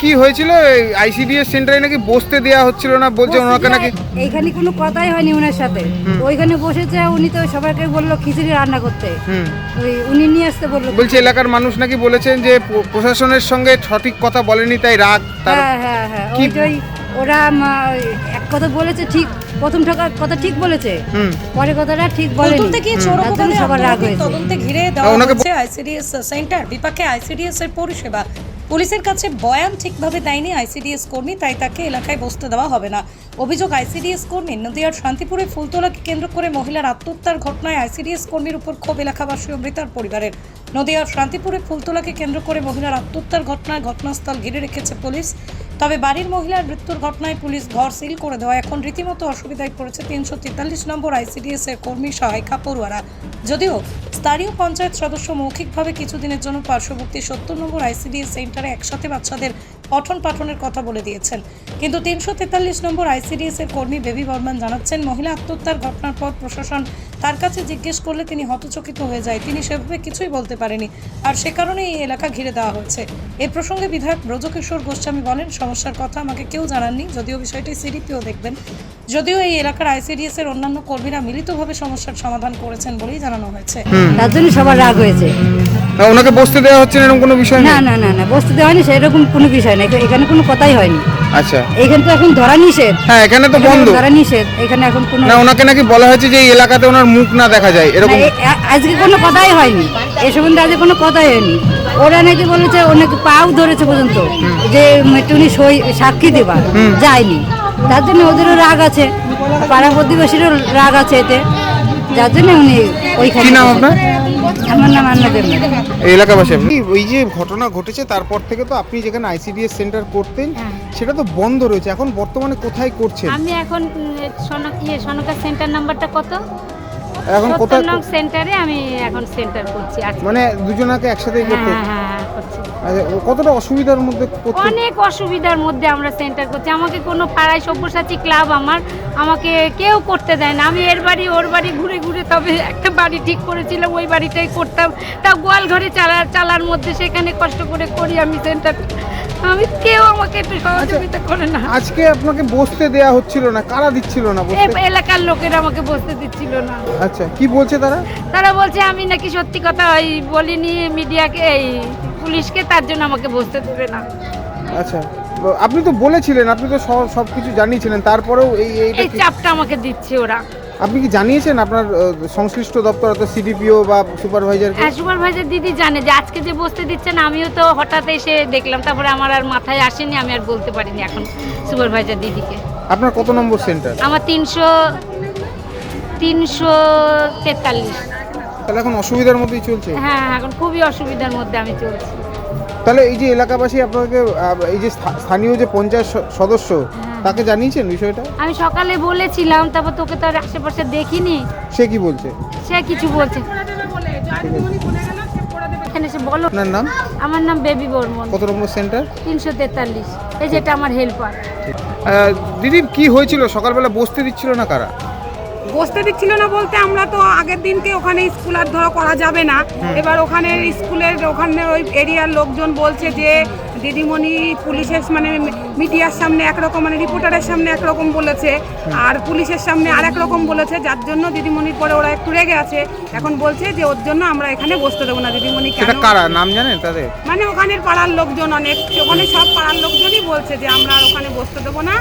কি হয়েছিল? আইসিডিএস সেন্টারে নাকি বসতে দেয়া হচ্ছিল না বলছে ওনাকে নাকি এইখানে কোনো কথাই হয়নি ওনার সাথে। ওইখানে বসেছে উনি তো সবাইকে বলল খিচুড়ি রান্না করতে। ওই উনি নিয়ে আসতে বলল বলছে এলাকার মানুষ নাকি বলেছেন যে প্রশাসনের সঙ্গে সঠিক কথা বলেনি তাই রাগ হ্যাঁ হ্যাঁ হ্যাঁ। কি- ওই যে ওই ওরা মা- এক কথা বলেছে ঠিক প্রথম ঠকার কথা ঠিক বলেছে। হুম। পরে কথাটা ঠিক বলেনি। তুলতে গিয়ে চোর সবার রাগ হয়েছে। তদন্তে ঘিরে দেওয়া হচ্ছে আইসিডিএস সেন্টার বিপাকে আইসিডিএস এর পরিষেবা। পুলিশের কাছে বয়ান ঠিকভাবে দেয়নি আইসিডিএস কর্মী, তাই তাকে এলাকায় বসতে দেওয়া হবে না। অভিযোগ, আইসিডিএস কর্মী নদিয়ার শান্তিপুরে ফুলতলাকে কেন্দ্র করে মহিলার আত্মহত্যার ঘটনায় আইসিডিএস কর্মীর উপর ক্ষোভ এলাকাবাসী ও মৃতার পরিবারের। নদিয়ার শান্তিপুরে ফুলতলাকে কেন্দ্র করে মহিলার আত্মহত্যার ঘটনায় ঘটনাস্থল ঘিরে রেখেছে পুলিশ। তবে বাড়ির মহিলার মৃত্যুর ঘটনায় পুলিশ ঘর সিল করে দেওয়া এখন রীতিমতো অসুবিধায় পড়েছে তিনশো তেতাল্লিশ নম্বর আইসিডিএস এর কর্মী সহায়িকা পড়ুয়ারা। যদিও স্থানীয় পঞ্চায়েত সদস্য মৌখিকভাবে কিছুদিনের জন্য পার্শ্ববর্তী সত্তর নম্বর আইসিডিএস সেন্টারে একসাথে বাচ্চাদের পঠন পাঠনের কথা বলে দিয়েছেন। কিন্তু তিনশো তেতাল্লিশ নম্বর আইসিডিএস এর কর্মী বেবি বর্মান জানাচ্ছেন মহিলা আত্মহত্যার ঘটনার পর প্রশাসন তার কাছে জিজ্ঞেস করলে তিনি হতচকিত হয়ে যায়। তিনি সেভাবে কিছুই বলতে পারেনি। আর সে কারণে এই এলাকা ঘিরে দেওয়া হয়েছে। এ প্রসঙ্গে বিধায়ক ব্রজকিশোর গোস্বামী বলেন সমস্যার কথা আমাকে কেউ জানাননি যদিও বিষয়টি সিডিপিও দেখবেন। যদিও এই এলাকার আইসিডিএস এর অন্যান্য কর্মীরা মিলিতভাবে সমস্যার সমাধান করেছেন বলেই জানানো হয়েছে। তার জন্য সবার রাগ হয়েছে। না, ওনাকে বসতে দেওয়া হচ্ছে না এরকম কোনো বিষয় না না না না বসতে দেওয়া হয়নি সেরকম কোনো বিষয় নেই এখানে কোনো কথাই হয়নি। আচ্ছা। এইখানে তো এখন ধরা নিষেধ। হ্যাঁ এখানে তো বন্ধ। ধরা নিষেধ। এখানে এখন কোনো না ওনাকে নাকি বলা হয়েছে যে এই এলাকাতে ওনার মুখ না দেখা যায় এরকম আজকে কোনো কথাই হয়নি। এ সম্বন্ধে আজকে কোনো কথাই হয়নি। ওরা নাকি বলেছে অনেক পাও ধরেছে পর্যন্ত যে তুমি সই সাক্ষী দেবা যায়নি। তার জন্য ওদেরও রাগ আছে। পাড়া প্রতিবেশীরও রাগ আছে এতে। যার জন্য উনি ওইখানে কি নাম আমার নাম আন্না দেবনাথ। এই এলাকাবাসী আপনি? ওই যে ঘটনা ঘটেছে তারপর থেকে তো আপনি যেখানে আইসিডিএস সেন্টার করতেন হ্যাঁ। সেটা তো বন্ধ রয়েছে। এখন বর্তমানে কোথায় করছেন? আমি এখন সনক ইয়ে সনকা সেন্টার নাম্বারটা কত? এখন কোথায় সেন্টারে আমি এখন সেন্টার করছি মানে দুজনাকে একসাথে হ্যাঁ করতে? হ্যাঁ। কতটা অসুবিধার মধ্যে অনেক অসুবিধার মধ্যে আমরা সেন্টার করছি। আমাকে কোনো পাড়ায় সব্যসাচী ক্লাব আমার আমাকে কেউ করতে দেয় না। আমি এর বাড়ি ওর বাড়ি ঘুরে ঘুরে তবে একটা বাড়ি ঠিক করেছিলাম ওই বাড়িটাই করতাম। তা গোয়াল ঘরে চালার চালার মধ্যে সেখানে কষ্ট করে করি আমি সেন্টার আমি কেউ আমাকে একটু সহযোগিতা করে না। আজকে আপনাকে বসতে দেয়া হচ্ছিল না কারা দিচ্ছিল না এলাকার লোকেরা আমাকে বসতে দিচ্ছিল না। আচ্ছা কি বলছে তারা? তারা বলছে আমি নাকি সত্যি কথা ওই বলিনি মিডিয়াকে এই পুলিশকে তার জন্য আমাকে বসতে দেবে না। আচ্ছা আপনি তো বলেছিলেন আপনি তো সব কিছু জানিয়েছিলেন তারপরেও এই এই চাপটা আমাকে দিচ্ছে ওরা। আপনি কি জানিয়েছেন আপনার সংশ্লিষ্ট দপ্তর অর্থাৎ সিডিপিও বা সুপারভাইজার হ্যাঁ সুপারভাইজার দিদি জানে যে আজকে যে বসতে দিচ্ছেন আমিও তো হঠাৎ এসে দেখলাম তারপরে আমার আর মাথায় আসেনি আমি আর বলতে পারিনি এখন সুপারভাইজার দিদিকে। আপনার কত নম্বর সেন্টার? আমার তিনশো তিনশো তেতাল্লিশ। তাহলে এখন অসুবিধার মধ্যেই চলছে? হ্যাঁ এখন খুবই অসুবিধার মধ্যে আমি চলছি। তাহলে এই যে এলাকাবাসী আপনাকে এই যে স্থানীয় যে পঞ্চায়েত সদস্য তাকে জানিয়েছেন বিষয়টা? আমি সকালে বলেছিলাম তারপর তোকে তো আর আশেপাশে দেখিনি। সে কি বলছে? সে কিছু বলছে। এখানে এসে বলো। আপনার নাম? আমার নাম বেবি বর্মন। কত নম্বর সেন্টার? তিনশো তেতাল্লিশ। এই যেটা আমার হেল্পার। দিদি কি হয়েছিল? সকালবেলা বসতে দিচ্ছিল না কারা? বসতে দিচ্ছিল না বলতে আমরা তো আগের দিনকে ওখানে স্কুল আর ধরো করা যাবে না। এবার ওখানে স্কুলের ওখানে ওই এরিয়ার লোকজন বলছে যে দিদিমণি পুলিশের মানে মিডিয়ার সামনে একরকম মানে রিপোর্টারের সামনে একরকম বলেছে আর পুলিশের সামনে আর রকম বলেছে যার জন্য দিদিমণির পরে ওরা একটু রেগে আছে। এখন বলছে যে ওর জন্য আমরা এখানে বসতে দেবো না। দিদিমণি কেন? কারা? নাম জানেন তাদের? মানে ওখানের পাড়ার লোকজন অনেক ওখানে সব পাড়ার লোকজনই বলছে যে আমরা আর ওখানে বসতে দেবো না।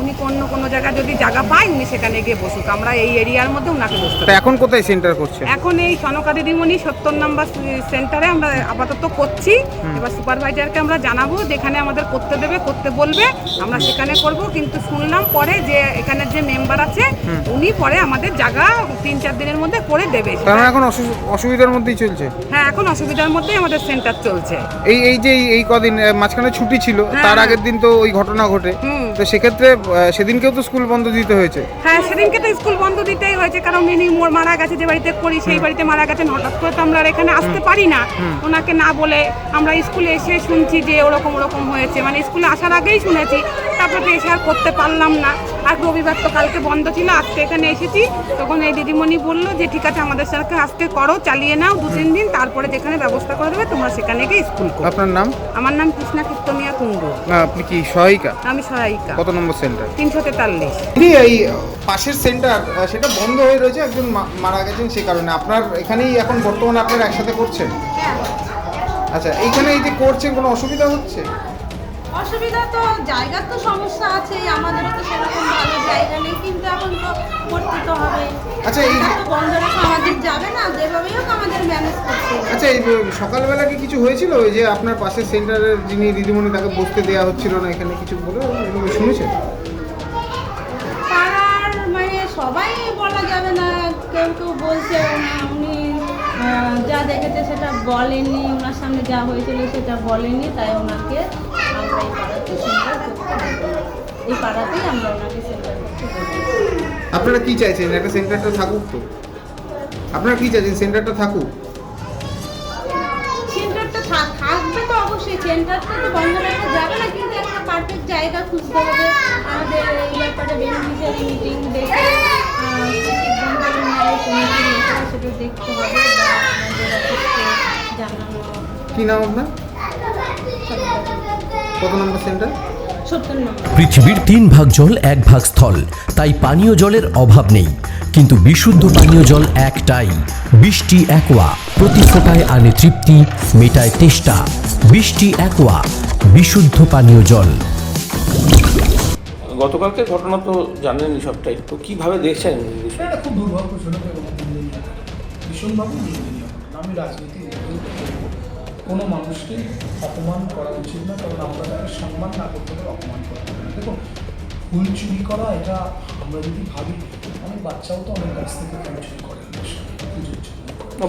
উনি অন্য কোনো জায়গায় যদি জায়গা পায় উনি সেখানে গিয়ে বসুক। আমরা এই এরিয়ার মধ্যে ওনাকে বসতে তা এখন কোথায় সেন্টার করছে? এখন এই সনকা দিদিমণি সত্তর নম্বর সেন্টারে আমরা আপাতত করছি। এবার সুপারভাইজারকে আমরা জানাব যেখানে আমাদের করতে দেবে করতে বলবে। আমরা সেখানে করব কিন্তু শুনলাম পরে যে এখানে যে মেম্বার আছে উনি পরে আমাদের জায়গা তিন চার দিনের মধ্যে করে দেবে। তার মানে এখন অসু- অসুবিধার মধ্যেই চলছে? হ্যাঁ এখন অসুবিধার মধ্যেই আমাদের সেন্টার চলছে। এই এই যে এই- কদিন মাঝখানে ছুটি ছিল হ্যাঁ, তার হ্যাঁ। আগের দিন তো ওই ঘটনা ঘটে। তো সেক্ষেত্রে সেদিনকেও তো স্কুল বন্ধ দিতে হয়েছে? হ্যাঁ সেদিনকে তো স্কুল বন্ধ দিতেই হয়েছে কারণ ইনি মোর মারা গেছে যে বাড়িতে করি সেই বাড়িতে মারা গেছেন হঠাৎ করে তো আমরা আর এখানে আসতে পারি না। ওনাকে না বলে আমরা স্কুলে এসে শুনছি যে ওরকম ওরকম হয়েছে। মানে স্কুলে আসার আগেই শুনেছি তারপরে এসে আর করতে পারলাম না। আর রবিবার তো কালকে বন্ধ ছিল আজকে এখানে এসেছি। তখন এই দিদিমণি বলল যে ঠিক আছে আমাদের সাথে আজকে করো চালিয়ে নাও দু তিন দিন তারপরে যেখানে ব্যবস্থা করে দেবে তোমরা সেখানে গিয়ে স্কুল করো। আপনার নাম? আমার নাম কৃষ্ণা কীর্তনিয়া কুণ্ডু। না আপনি কি সহায়িকা? আমি সহায়িকা। কত নম্বর সেন্টার? তিনশো তেতাল্লিশ। এই পাশের সেন্টার সেটা বন্ধ হয়ে রয়েছে একজন মা- মারা গেছেন সেই কারণে। আপনার এখানেই এখন বর্তমানে আপনারা একসাথে করছেন? আচ্ছা এইখানে এই যে করছেন কোনো অসুবিধা হচ্ছে? অসুবিধা তো জায়গার তো সমস্যা আছে আমাদেরও তো সেরকম ভালো জায়গা নেই কিন্তু এখন তো করতে তো হবে। আচ্ছা, এই- তো বন্ধ রেখে আমাদের যাবে না যেভাবেই হোক আমাদের ম্যানেজ করতে হবে। আচ্ছা এই সকালবেলা কি কিছু হয়েছিল? ওই যে আপনার পাশে সেন্টারের যিনি দিদিমণি তাকে বসতে দেওয়া হচ্ছিল না এখানে কিছু বলে শুনেছেন? পাড়ার মানে সবাই বলা যাবে না কেউ কেউ বলছে উনি যা দেখেছে সেটা বলেনি ওনার সামনে যা হয়েছিল সেটা বলেনি তাই ওনাকে এই পাড়াতে সেন্টার করতে এই পাড়াতেই আমরা ওনাকে সেন্টার আপনারা কি চাইছেন? একটা সেন্টারটা থাকুক তো। আপনারা কি চাইছেন? সেন্টারটা থাকুক। সেন্টারটা থাক- থাকবে তো অবশ্যই। সেন্টারটা তো বন্ধ রাখা যাবে না কিন্তু একটা পারফেক্ট জায়গা খুঁজতে হবে। আমাদের এই ব্যাপারে বেনিফিশিয়ারি মিটিং ডেকে কি সিদ্ধান্ত নেয় সেটা দেখতে হবে বা আমাদের অফিসকে জানানো কি নাম আপনার? কত নম্বর সেন্টার? পৃথিবীর তিন ভাগ জল এক ভাগ স্থল। তাই পানীয় জলের অভাব নেই। কিন্তু বিশুদ্ধ পানীয় জল একটাই। বৃষ্টি একোয়া প্রতি ফোটায় আনে তৃপ্তি মেটায় তেষ্টা। বৃষ্টি একোয়া বিশুদ্ধ পানীয় জল। গতকালকে ঘটনা তো জানেনই সবটাই। তো কীভাবে দেখছেন? খুব দুর্ভাগ্যজনক ভীষণভাবে আমি রাজনীতি কোনো মানুষকে অপমান করা উচিত না কারণ আমরা তাকে সম্মান না করতে পারে অপমান করতে পারি না। দেখুন ফুল চুরি করা এটা আমরা যদি ভাবি অনেক বাচ্চাও তো অনেক কাছ থেকে ফুল চুরি করে।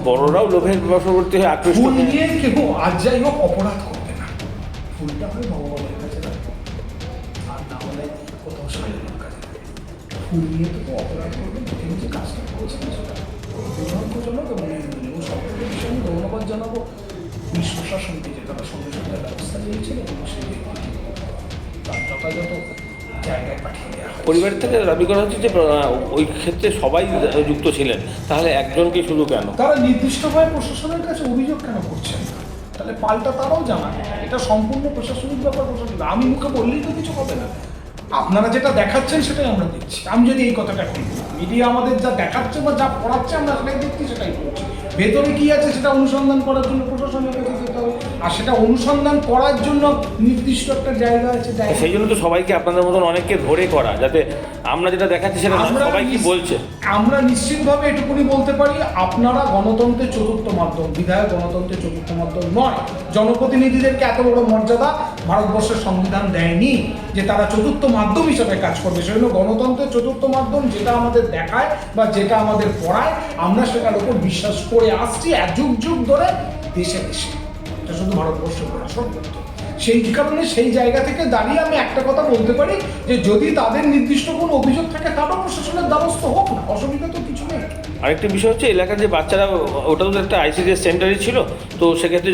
বড়রাও লোভের বশবর্তী হয়ে আকৃষ্ট ফুল নিয়ে কেউ আজ যাই হোক অপরাধ করবে না। ফুলটা হয় ভগবানের কাছে রাখবে আর না হলে কোথাও সাজানোর কাছে ফুল নিয়ে তো অপরাধ করবে তিনি যে কাজটা করেছেন সেটা। দুর্ভাগ্যজনক এবং ধন্যবাদ জানাব। পুলিশ প্রশাসনকে যে তারা সঙ্গে ব্যবস্থা নিয়েছিল এবং সেই তার যথাযথ পরিবার থেকে দাবি করা হচ্ছে যে ওই ক্ষেত্রে সবাই যুক্ত ছিলেন। তাহলে একজনকে শুধু কেন? তারা নির্দিষ্টভাবে প্রশাসনের কাছে অভিযোগ কেন করছেন? তাহলে পাল্টা তারাও জানান। এটা সম্পূর্ণ প্রশাসনিক ব্যাপার, প্রশাসনিক। আমি মুখে বললেই তো কিছু হবে না। আপনারা যেটা দেখাচ্ছেন, সেটাই আমরা দেখছি আমি যদি এই কথাটা মিডিয়া আমাদের যা দেখাচ্ছে বা যা পড়াচ্ছে, আমরা সেটাই দেখছি, সেটাই করছি ভেতরে কি আছে সেটা অনুসন্ধান করার জন্য প্রশাসনের আর সেটা অনুসন্ধান করার জন্য নির্দিষ্ট একটা জায়গা আছে সেই জন্য তো সবাইকে আপনাদের মতন অনেককে ধরে করা যাতে আমরা যেটা দেখাচ্ছি সেটা সবাই কি বলছে। আমরা নিশ্চিতভাবে এটুকুনি বলতে পারি আপনারা গণতন্ত্রের চতুর্থ মাধ্যম বিধায়ক গণতন্ত্রের চতুর্থ মাধ্যম নয় জনপ্রতিনিধিদেরকে এত বড় মর্যাদা ভারতবর্ষের সংবিধান দেয়নি যে তারা চতুর্থ মাধ্যম হিসাবে কাজ করবে। সেজন্য গণতন্ত্রের চতুর্থ মাধ্যম যেটা আমাদের দেখায় বা যেটা আমাদের পড়ায় আমরা সেটার উপর বিশ্বাস করে আসছি এক যুগ যুগ ধরে দেশে দেশে। এটা শুধু ভারতবর্ষ করা সর্বত্র সেই কারণে সেই জায়গা থেকে দাঁড়িয়ে আমি একটা কথা বলতে পারি যে যদি তাদের নির্দিষ্ট কোনো অভিযোগ থাকে তারও প্রশাসনের দ্বারস্থ হোক না, অসুবিধা তো কিছু নেই। আরেকটি বিষয় হচ্ছে, এলাকার যে বাচ্চারা, ওটা তো একটা আইসিডিএস সেন্টারই ছিল, তো সেক্ষেত্রে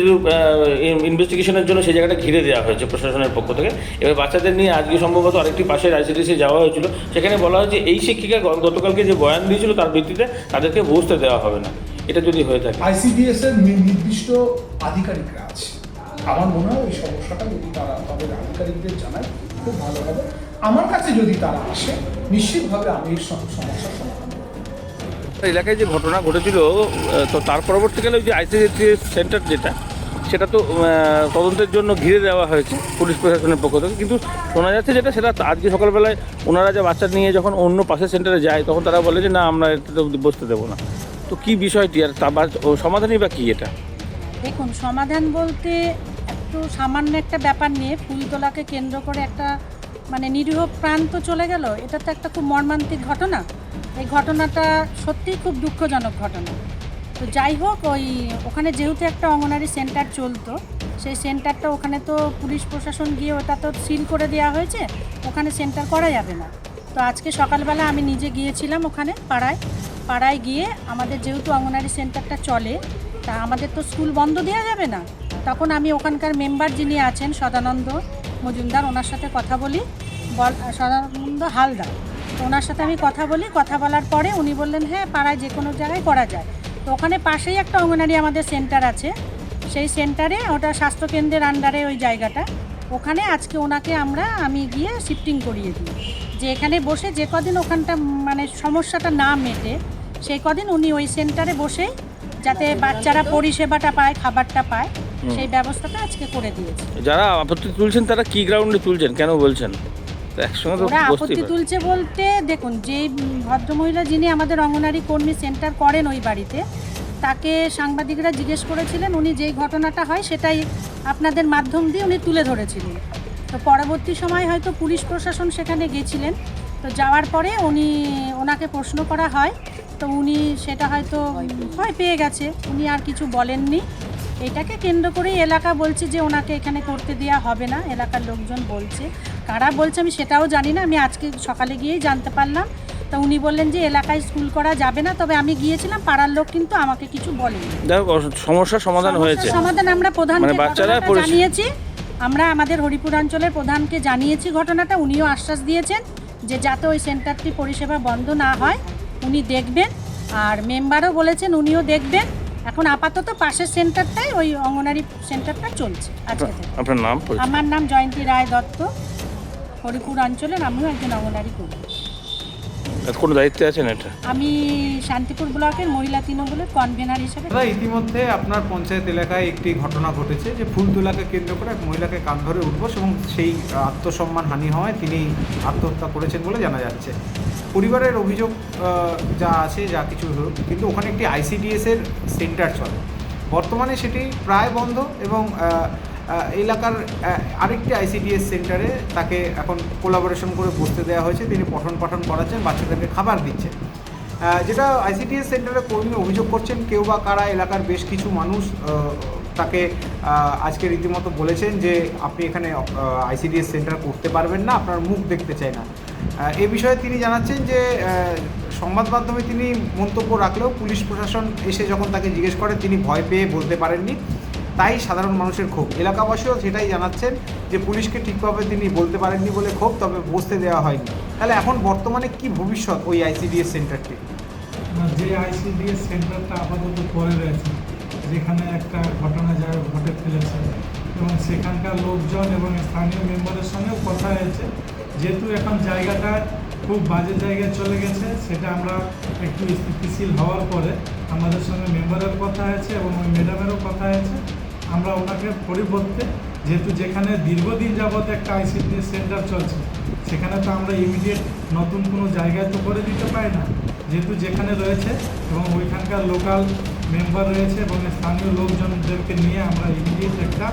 ইনভেস্টিগেশনের জন্য সেই জায়গাটা ঘিরে দেওয়া হয়েছে প্রশাসনের পক্ষ থেকে। এবার বাচ্চাদের নিয়ে আজকে সম্ভবত আরেকটি পাশের আইসিডিএসে যাওয়া হয়েছিল। সেখানে বলা হয়েছে এই শিক্ষিকা গতকালকে যে বয়ান দিয়েছিল তার ভিত্তিতে তাদেরকে বসতে দেওয়া হবে না। এটা যদি হয়ে থাকে। আইসিডিএস এর নির্দিষ্ট আধিকারিকরা আছে। আমার মনে হয় এই সমস্যাটা যদি তারা তাদের আধিকারিকদের জানায় খুব ভালো হবে। আমার কাছে যদি তারা আসে নিশ্চিতভাবে আমি এই সম- সমস্যার সমাধান এলাকায় যে ঘটনা ঘটেছিল তো তার পরবর্তীকালে ওই যে আইসিডিএস সেন্টার যেটা সেটা তো তদন্তের জন্য ঘিরে দেওয়া হয়েছে পুলিশ প্রশাসনের পক্ষ থেকে। কিন্তু শোনা যাচ্ছে যেটা সেটা আজকে সকালবেলায় ওনারা যে বাচ্চা নিয়ে যখন অন্য পাশের সেন্টারে যায় তখন তারা বলে যে না আমরা এটাতে বসতে দেবো না। তো কি বিষয়টি আর তা ও সমাধানই বা কী এটা? দেখুন, সমাধান বলতে একটু সামান্য একটা ব্যাপার নিয়ে ফুলতলাকে কেন্দ্র করে একটা মানে নিরীহ প্রাণ তো চলে গেল, এটা তো একটা খুব মর্মান্তিক ঘটনা। এই ঘটনাটা সত্যিই খুব দুঃখজনক ঘটনা। তো যাই হোক, ওই ওখানে যেহেতু একটা অঙ্গনারী সেন্টার চলতো, সেই সেন্টারটা ওখানে তো পুলিশ প্রশাসন গিয়ে ওটা তো সিল করে দেওয়া হয়েছে, ওখানে সেন্টার করা যাবে না। তো আজকে সকালবেলা আমি নিজে গিয়েছিলাম ওখানে পাড়ায় পাড়ায় গিয়ে আমাদের যেহেতু অঙ্গনারী সেন্টারটা চলে, তা আমাদের তো স্কুল বন্ধ দেওয়া যাবে না। তখন আমি ওখানকার মেম্বার যিনি আছেন সদানন্দ মজুমদার, ওনার সাথে কথা বলি। বল, সদানন্দ হালদার, তো ওনার সাথে আমি কথা বলি। কথা বলার পরে উনি বললেন হ্যাঁ পাড়ায় যে কোনো জায়গায় করা যায়। তো ওখানে পাশেই একটা অঙ্গনারী আমাদের সেন্টার আছে। সেই সেন্টারে, ওটা স্বাস্থ্যকেন্দ্রের আন্ডারে ওই জায়গাটা। ওখানে আজকে ওনাকে আমরা, আমি গিয়ে শিফটিং করিয়ে দিই। যে এখানে বসে যে কদিন ওখানটা মানে সমস্যাটা না মেটে সেই কদিন উনি ওই সেন্টারে বসেই যাতে বাচ্চারা পরিষেবাটা পায় খাবারটা পায় সেই ব্যবস্থাটা আজকে করে দিয়েছে। যারা আপত্তি তুলছেন তারা কি গ্রাউন্ডে তুলছেন? কেন বলছেন? ওরা আপত্তি তুলছে বলতে দেখুন যে ভদ্রমহিলা যিনি আমাদের অঙ্গনারী কর্মী সেন্টার করেন ওই বাড়িতে তাকে সাংবাদিকরা জিজ্ঞেস করেছিলেন উনি যেই ঘটনাটা হয় সেটাই আপনাদের মাধ্যম দিয়ে উনি তুলে ধরেছিলেন। তো পরবর্তী সময় হয়তো পুলিশ প্রশাসন সেখানে গেছিলেন। তো যাওয়ার পরে উনি ওনাকে প্রশ্ন করা হয়। তো উনি সেটা হয়তো হয় পেয়ে গেছে। উনি আর কিছু বলেননি। এটাকে কেন্দ্র করেই এলাকা বলছে যে ওনাকে এখানে করতে দেওয়া হবে না। এলাকার লোকজন বলছে। কারা বলছে আমি সেটাও জানি না। আমি আজকে সকালে গিয়েই জানতে পারলাম। তো উনি বললেন যে এলাকায় স্কুল করা যাবে না। তবে আমি গিয়েছিলাম। পাড়ার লোক কিন্তু আমাকে কিছু বলেনি। সমস্যার সমাধান হয়েছে। সমাধান আমরা প্রধান মানে জানিয়েছি। আমরা আমাদের হরিপুরাঞ্চলের প্রধানকে জানিয়েছি ঘটনাটা উনিও আশ্বাস দিয়েছেন যে যাতে ওই সেন্টারটি পরিষেবা বন্ধ না হয়। উনি দেখবেন আর মেম্বারও বলেছেন উনিও দেখবেন। এখন আপাতত পাশের সেন্টারটাই ওই অঙ্গনারী সেন্টারটা চলছে আজকে আপনার নাম আমার নাম জয়ন্তী রায় দত্ত। হরিপুর অঞ্চলের আমিও একজন অঙ্গনারী করি কোনো দায়িত্বে আছেন এটা? আমি শান্তিপুর ব্লকের মহিলা তৃণমূলের কনভেনার হিসেবে। দাদা ইতিমধ্যে আপনার পঞ্চায়েত এলাকায় একটি ঘটনা ঘটেছে যে ফুলতোলাকে কেন্দ্র করে এক মহিলাকে কান ধরে উঠবস এবং সেই আত্মসম্মান হানি হওয়ায় তিনি আত্মহত্যা করেছেন বলে জানা যাচ্ছে। পরিবারের অভিযোগ যা আছে যা কিছু হোক কিন্তু ওখানে একটি আইসিডিএস এর সেন্টার চলে। বর্তমানে সেটি প্রায় বন্ধ এবং এলাকার আরেকটি আইসিডিএস সেন্টারে তাকে এখন কোলাবোরেশন করে বসতে দেওয়া হয়েছে। তিনি পঠন পাঠন করাচ্ছেন, বাচ্চাদেরকে খাবার দিচ্ছেন। যেটা আইসিডিএস সেন্টারে কর্মী অভিযোগ করছেন, কেউ বা কারা এলাকার বেশ কিছু মানুষ তাকে আজকে রীতিমতো বলেছেন যে আপনি এখানে আইসিডিএস সেন্টার করতে পারবেন না, আপনার মুখ দেখতে চাই না। এ বিষয়ে তিনি জানাচ্ছেন যে সংবাদ মাধ্যমে তিনি মন্তব্য রাখলেও পুলিশ প্রশাসন এসে যখন তাকে জিজ্ঞেস করে, তিনি ভয় পেয়ে বলতে পারেননি। তাই সাধারণ মানুষের ক্ষোভ। এলাকাবাসীও সেটাই জানাচ্ছেন যে পুলিশকে ঠিকভাবে তিনি বলতে পারেননি বলে ক্ষোভ, তবে বসতে দেওয়া হয়নি। তাহলে এখন বর্তমানে কি ভবিষ্যৎ ওই আইসিডিএস সেন্টারটি? যে আইসিডিএস সেন্টারটা আপাতত পড়ে রয়েছে, যেখানে একটা ঘটনা যা ঘটে ফেলেছে, এবং সেখানকার লোকজন এবং স্থানীয় মেম্বারের সঙ্গেও কথা হয়েছে। যেহেতু এখন জায়গাটা খুব বাজে জায়গায় চলে গেছে, সেটা আমরা একটু স্থিতিশীল হওয়ার পরে আমাদের সঙ্গে মেম্বারের কথা হয়েছে এবং ওই ম্যাডামেরও কথা হয়েছে। আমরা ওনাকে পরিবর্তে যেহেতু যেখানে দীর্ঘদিন যাবত একটা আইসিডিএস সেন্টার চলছে, সেখানে তো আমরা ইমিডিয়েট নতুন কোনো জায়গায় তো করে দিতে পারি না। যেহেতু যেখানে রয়েছে এবং ওইখানকার লোকাল মেম্বার রয়েছে এবং স্থানীয় লোকজনদেরকে নিয়ে আমরা ইমিডিয়েট একটা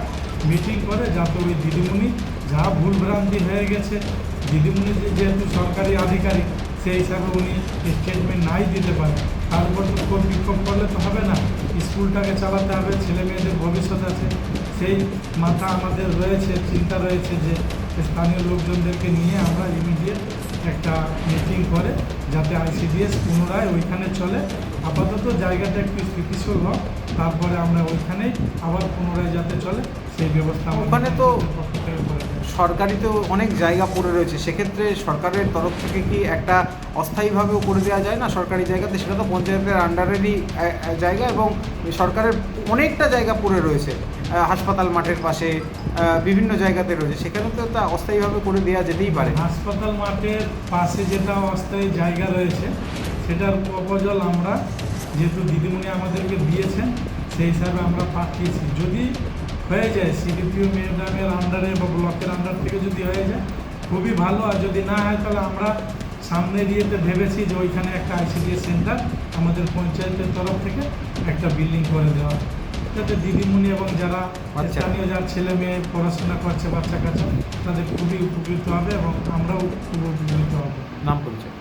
মিটিং করে, যাতে ওই দিদিমণি যা ভুলভ্রান্তি হয়ে গেছে, দিদিমণি যেহেতু সরকারি আধিকারিক, সেই হিসাবে উনি স্টেটমেন্ট নাই দিতে পারে তার উপর তো কোন বিক্ষোভ করলে তো হবে না। স্কুলটাকে চালাতে হবে, ছেলে মেয়েদের ভবিষ্যৎ আছে। সেই মাথা আমাদের রয়েছে, চিন্তা রয়েছে যে স্থানীয় লোকজনদেরকে নিয়ে আমরা ইমিডিয়েট একটা মিটিং করে, যাতে আইসিডিএস পুনরায় ওইখানে চলে। আপাতত জায়গাটা একটু স্থিতিশীল হোক তারপরে আমরা ওইখানেই আবার পুনরায় যাতে চলে সেই ব্যবস্থা ওখানে তো-। সরকারি তো অনেক জায়গা পড়ে রয়েছে সেক্ষেত্রে সরকারের তরফ থেকে কি একটা অস্থায়ীভাবেও করে দেওয়া যায় না সরকারি জায়গাতে সেটা তো পঞ্চায়েতের আন্ডারেরই জায়গা এবং সরকারের অনেকটা জায়গা পড়ে রয়েছে হাসপাতাল মাঠের পাশে বিভিন্ন জায়গাতে রয়েছে সেখানে তো তা অস্থায়ীভাবে করে দেওয়া যেতেই পারে হাসপাতাল মাঠের পাশে যেটা অস্থায়ী জায়গা রয়েছে সেটার প্রপোজাল আমরা যেহেতু দিদিমণি আমাদেরকে দিয়েছেন সেই হিসাবে আমরা পাঠিয়েছি যদি হয়ে যায় সিডিপিও ম্যাডামের আন্ডারে বা ব্লকের আন্ডার থেকে যদি হয়ে যায় খুবই ভালো। আর যদি না হয় তাহলে আমরা সামনের ইয়েতে ভেবেছি যে ওইখানে একটা আইসিডিএস সেন্টার আমাদের পঞ্চায়েতের তরফ থেকে একটা বিল্ডিং করে দেওয়া। যাতে দিদিমণি এবং যারা আচ্ছা। স্থানীয় যার ছেলে মেয়ে পড়াশোনা করছে বাচ্চা কাচ্চা তাদের খুবই উপকৃত হবে এবং আমরাও খুব উপকৃত হব নাম পরিচয় বীরেন মাহাতো হরিপুর